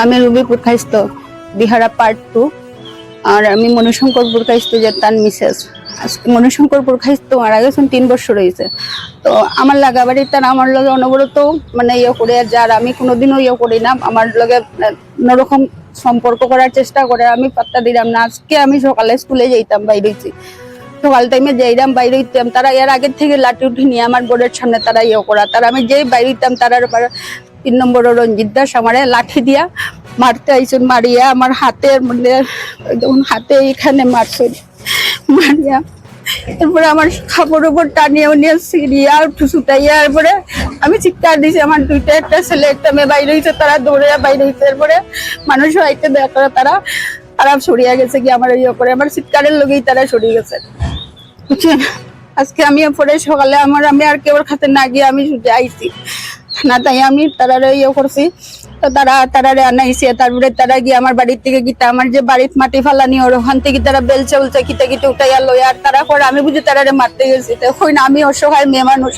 আমি রুবি খাইস্ত বিহারা পার্ট টু আর আমি মনুশঙ্কর খাইস্ত যে তার মিসেস আজকে মনুশঙ্করপুর খাইস্ত মারা গেছেন তিন বছর হয়েছে। তো আমার লাগা বাড়ি তার আমার লগে অনবরত মানে ইয়ে করে যার আমি কোনোদিনও ইয়ে করি না, আমার লগে অন্যরকম সম্পর্ক করার চেষ্টা করে, আমি পাত্তা দিলাম না। আজকে আমি সকালে স্কুলে যেতাম বাইরে হইছি। সকাল টাইমে যাইতাম, বাইরে হইতাম। তারা এর আগের থেকে লাঠি উঠে নিয়ে আমার বোর্ডের সামনে তারা ইয়ে করা। তারা আমি যেই বাইরে হইতাম আবার তিন নম্বর রঞ্জিত দাস আমার লাঠি দিয়া মারতে আইসুন, মারিয়া আমার হাতের মধ্যে হাতে এখানে মারছে মারিয়া। এরপরে আমার খাবার উপর টানিয়ে উনিয়ে সিরিয়া সুতাইয়া এরপরে আমি চিৎকার দিছি, আমার দুইটা একটা ছেলে, একটা মেয়ে বাইরে হয়েছে তারা দৌড়ে বাইরে হয়েছে এরপরে মানুষ হয়তো দেখা তারা তারা সরিয়ে গেছে কি আমার ইয়ে করে আমার চিৎকারের লগেই তারা সরিয়ে গেছে। বুঝছেন আজকে আমি পরে সকালে আমার, আমি আর কেউ খাতে না গিয়ে আমি শুধু আইছি। না, তাই আমি তারারে ইয়ে করছি। তো তারা, তারারে আনাইছে তারপরে তারা গিয়ে আমার বাড়ির থেকে গিতা, আমার যে বাড়ির মাটি ফালানি, ওর ওখান থেকে তারা বেলচে উলচে কিতা কিতে উঠাইয়া লই আর তারা করে, আমি বুঝি তারা মারতে গেছি। তো হই না আমি অসহায় মেয়ে মানুষ।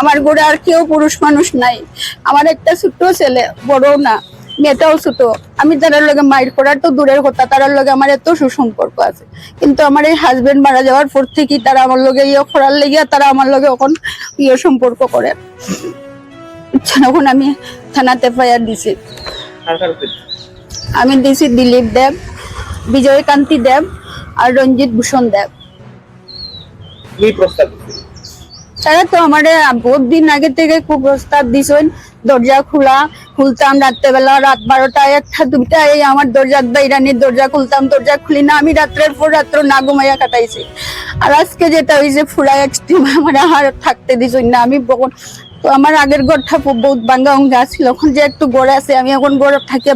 আমার ঘরে আর কেউ পুরুষ মানুষ নাই। আমার একটা ছোট্ট ছেলে, বড়ও না, মেয়েটাও ছোট। আমি তার লগে মাইর করার তো দূরের কথা তার লগে আমার এত সুসম্পর্ক আছে। কিন্তু আমার এই হাজবেন্ড মারা যাওয়ার পর থেকেই তারা আমার লগে ইয়ে করার লেগে তারা আমার লগে এখন ইয়ে সম্পর্ক করে। আমি থানাতে ফায়ার দিছি? আমি দিছি দিলীপ দেব বিজয়কান্তি দেব আর রঞ্জিত ভূষণ দেব? তারা তো আমার বহুত দিন আগে থেকে খুব প্রস্তাব দিছেন দরজা খোলা খুলতাম রাত্রেবেলা রাত বারোটা একটা দুইটা এই আমার দরজা বাইরানির দরজা খুলতাম দরজা খুলি না আমি রাত্রের পর রাত্র না ঘুমাইয়া কাটাইছি আর আজকে যেটা হয়েছে ফুলা এক্সট্রিম আমার আর থাকতে দিছই না আমি তো আমার আগের ঘরটা বহুত বাঙ্গা অঙ্গা ছিল। এখন যে একটু গড়ে আছে, আমি এখন গড়ে থাকে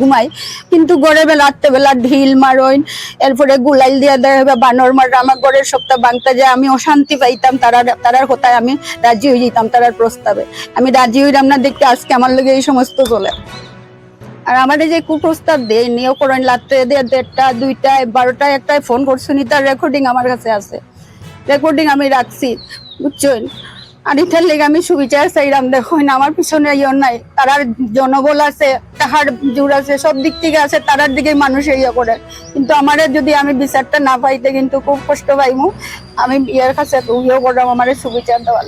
ঘুমাই। কিন্তু গড়ে বেলা রাত্রেবেলা ঢিল মারইন, এরপরে গুলাইল দিয়া দেয় বানর মার আমার গড়ের সপ্তাহ বাংতা যে আমি অশান্তি পাইতাম, তারা, তারার কথায় আমি রাজি হয়ে যেতাম তারার প্রস্তাবে। আমি রাজি হইলাম না দেখতে, আজকে আমার লগে এই সমস্ত চলে। আর এই যে কুপ্রস্তাব দেয় নিয়েও করেন, রাত্রে দেড়টা দুইটায় বারোটায় একটায় ফোন করছুনি তার রেকর্ডিং আমার কাছে আছে। রেকর্ডিং আমি রাখছি, বুঝছেন? আর এটার লেগে আমি সুবিচার চাইলাম, দেখুন, আমার পিছনে ইয়ে নাই তারার জনবল আছে, তাহার জোর আছে, সব দিক থেকে আছে, তারার দিকে মানুষ ইয়ে করে। কিন্তু আমার যদি আমি বিচারটা না পাইতে কিন্তু খুব কষ্ট পাইমু। আমি ইয়ার কাছে ইয়ে করলাম, আমার সুবিচার দেওয়ার